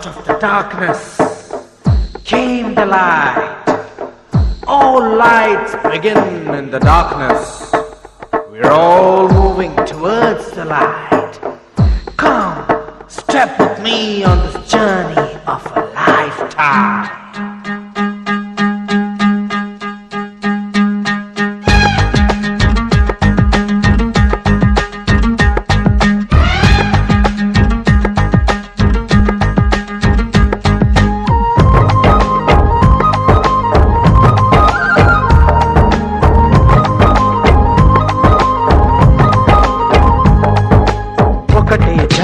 Out of the darkness came the light. All lights begin in the darkness. We're all moving towards the light. Come, step with me on this journey of a lifetime.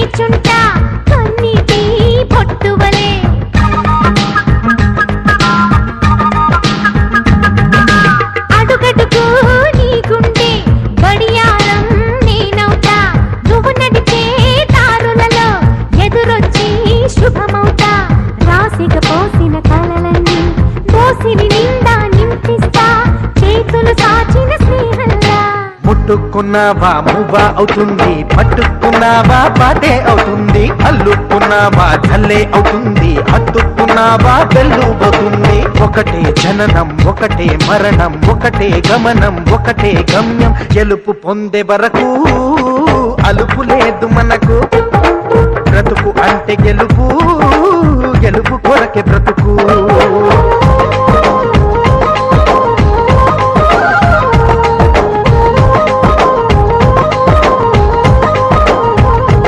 వేచుంటా కన్నీటి పొట్టువలే అడుగడుగు నీ గుండె నేనవుతా. నువ్వు నడిచే దారులలో ఎదురొచ్చి శుభమవు ముట్టుకున్నావా మువ్వా అవుతుంది. పట్టుకున్నావా? పాటే అవుతుంది. అల్లుకున్నావా? చల్లే అవుతుంది. హత్తుకున్నావా అవుతుంది ఒకటే జననం ఒకటే మరణం ఒకటే గమనం ఒకటే గమ్యం. గెలుపు పొందే వరకు అలుపు లేదు మనకు. బ్రతుకు అంటే గెలుపు.